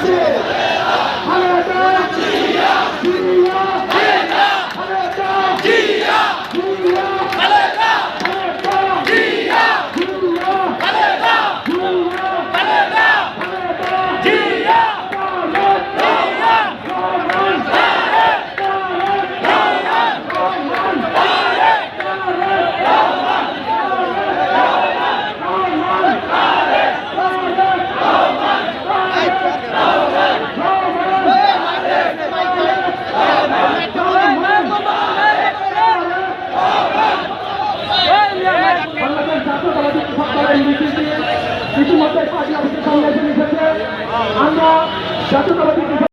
Brasil! ইতিমধ্যে আদিবাসী সংগঠন হিসেবে আমরা জাতীয়তাবাদী